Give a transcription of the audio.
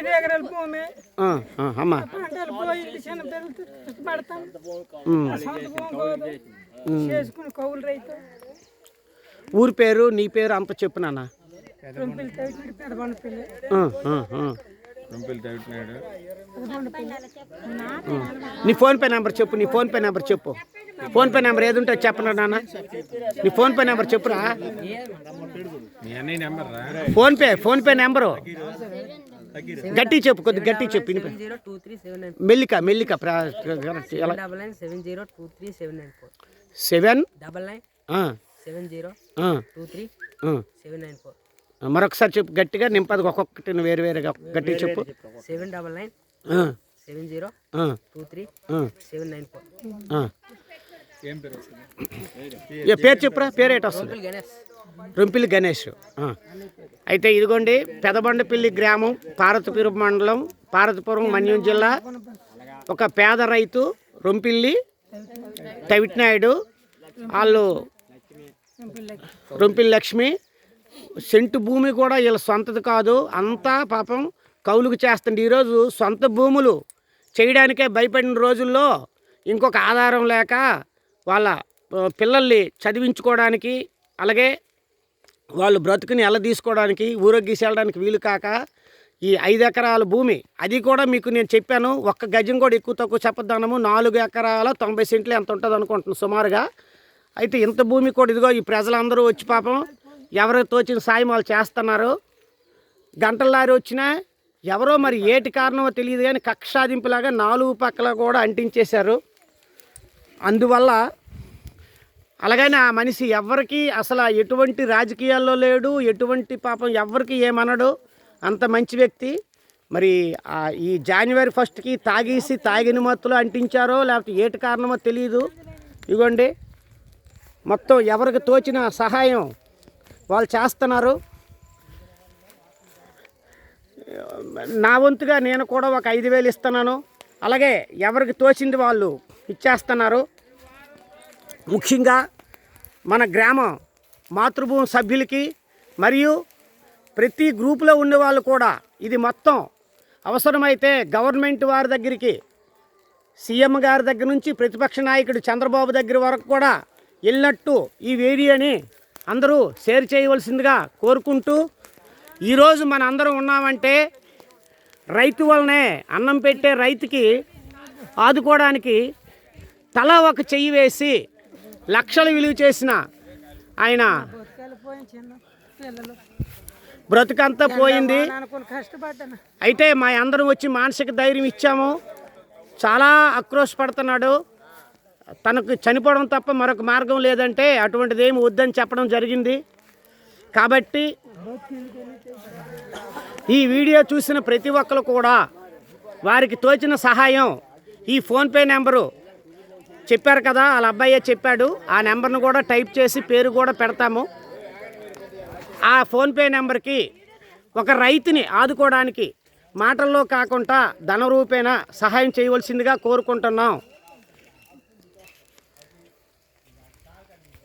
ఐదు ఎకరాల భూమి అమ్మా. పంటలు పోయి చిన్న ఉమ్. ఆ సొంత భూమి పోదు చేసుకుని కౌలు రైతు. ఊరి పేరు నీ పేరు అంత చెప్పు నాన్న. నీ ఫోన్పే నెంబర్ చెప్పు నీ ఫోన్పే నెంబర్ చెప్పు. ఫోన్పే నెంబర్ ఏది ఉంటే చెప్పను నాన్న? నీ ఫోన్పే నెంబర్ చెప్పురా. PhonePe PhonePe number. గట్టి చెప్పు కొద్ది గట్టి చెప్పు వినిపి. Zero two three seven nine మెల్లిక మెల్లిక ప్రా- కరెక్ట్. ఎలా? Double nine seven zero two three seven nine four. Seven? Double nine ఆ, సెవెన్ జీరో ఆ, టూ త్రీ ఆ. Seven nine four. మరొకసారి చెప్పు గట్టిగా నింపది ఒక్కొక్కటి వేరు వేరుగా గట్టిగా చెప్పు. సెవెన్ డబల్ నైన్ ఆ, సెవెన్ జీరో ఆ, టూ త్రీ ఆ, సెవెన్ నైన్ ఫోర్. ఆ. ఏ పేరు చెప్పురా పేరు ఏంటి వస్తుంది? రొంపిల్లి గణేష్. అయితే ఇదిగోండి పెదబండపల్లి గ్రామం పార్వతీపురం మండలం పార్వతీపురం మన్యం జిల్లా. ఒక పేద రైతు రొంపిల్లి తవిటినాయుడు వాళ్ళు రొంపిల్లి లక్ష్మి. సెంటు భూమి కూడా వీళ్ళ సొంతది కాదు. అంతా పాపం కౌలుకు చేస్తుంది ఈరోజు సొంత భూములు చేయడానికే భయపడిన రోజుల్లో ఇంకొక ఆధారం లేక వాళ్ళ పిల్లల్ని చదివించుకోవడానికి అలాగే వాళ్ళు బ్రతుకుని ఎలా తీసుకోవడానికి ఊరొగ్గీసి వెళ్ళడానికి వీలు కాక ఈ ఐదు ఎకరాల భూమి. అది కూడా మీకు నేను చెప్పాను ఒక్క గజం కూడా ఎక్కువ తక్కువ చెప్పదనము నాలుగు ఎకరాల తొంభై సెంట్లు ఎంత ఉంటుంది అనుకుంటున్నాను సుమారుగా. అయితే ఇంత భూమి కూడా ఇదిగో ఈ ప్రజలందరూ వచ్చి పాపం ఎవరికి తోచిన సాయం వాళ్ళు చేస్తున్నారు. గంటల లారీ వచ్చినా ఎవరో మరి ఏటి కారణమో తెలియదు కానీ కక్షాదింపులాగా నాలుగు పక్కల కూడా అంటించేశారు. అందువల్ల అలాగని ఆ మనిషి ఎవరికి అసలు ఎటువంటి రాజకీయాల్లో లేడు ఎటువంటి పాపం ఎవరికి ఏమనడు. అంత మంచి వ్యక్తి. మరి ఈ జనవరి ఫస్ట్కి తాగేసి తాగిన మత్తులు అంటించారో లేకపోతే ఏటి కారణమో తెలియదు ఇగోండి. మొత్తం ఎవరికి తోచిన సహాయం వాళ్ళు చేస్తున్నారు. నా వంతుగా నేను కూడా ఒక ఐదు వేలు ఇస్తున్నాను. అలాగే ఎవరికి తోచింది వాళ్ళు ఇచ్చేస్తున్నారు. ముఖ్యంగా మన గ్రామం మాతృభూమి సభ్యులకి మరియు ప్రతి గ్రూపులో ఉండేవాళ్ళు కూడా ఇది మొత్తం అవసరమైతే గవర్నమెంట్ వారి దగ్గరికి సీఎం గారి దగ్గర నుంచి ప్రతిపక్ష నాయకుడు చంద్రబాబు దగ్గర వరకు కూడా వెళ్ళినట్టు ఈ వీడియోని అందరూ షేర్ చేయవలసిందిగా కోరుకుంటూ ఈరోజు మన అందరం ఉన్నామంటే రైతు వలనే అన్నం పెట్టే రైతుకి ఆదుకోవడానికి తల ఒక చెయ్యి వేసి లక్షలు విలువ చేసిన ఆయన బ్రతుకంతా పోయింది. అయితే మా అందరం వచ్చి మానసిక ధైర్యం ఇచ్చాము. చాలా ఆక్రోశపడుతున్నాడు తనకు చనిపోవడం తప్ప మరొక మార్గం లేదంటే అటువంటిది ఏమి వద్దని చెప్పడం జరిగింది. కాబట్టి ఈ వీడియో చూసిన ప్రతి ఒక్కరు కూడా వారికి తోచిన సహాయం ఈ ఫోన్పే నెంబరు చెప్పారు కదా వాళ్ళ అబ్బాయే చెప్పాడు. ఆ నెంబర్ను కూడా టైప్ చేసి పేరు కూడా పెడతాము. ఆ ఫోన్పే నెంబర్కి ఒక రైతుని ఆదుకోవడానికి మాటల్లో కాకుండా ధన రూపేణ సహాయం చేయవలసిందిగా కోరుకుంటున్నాం.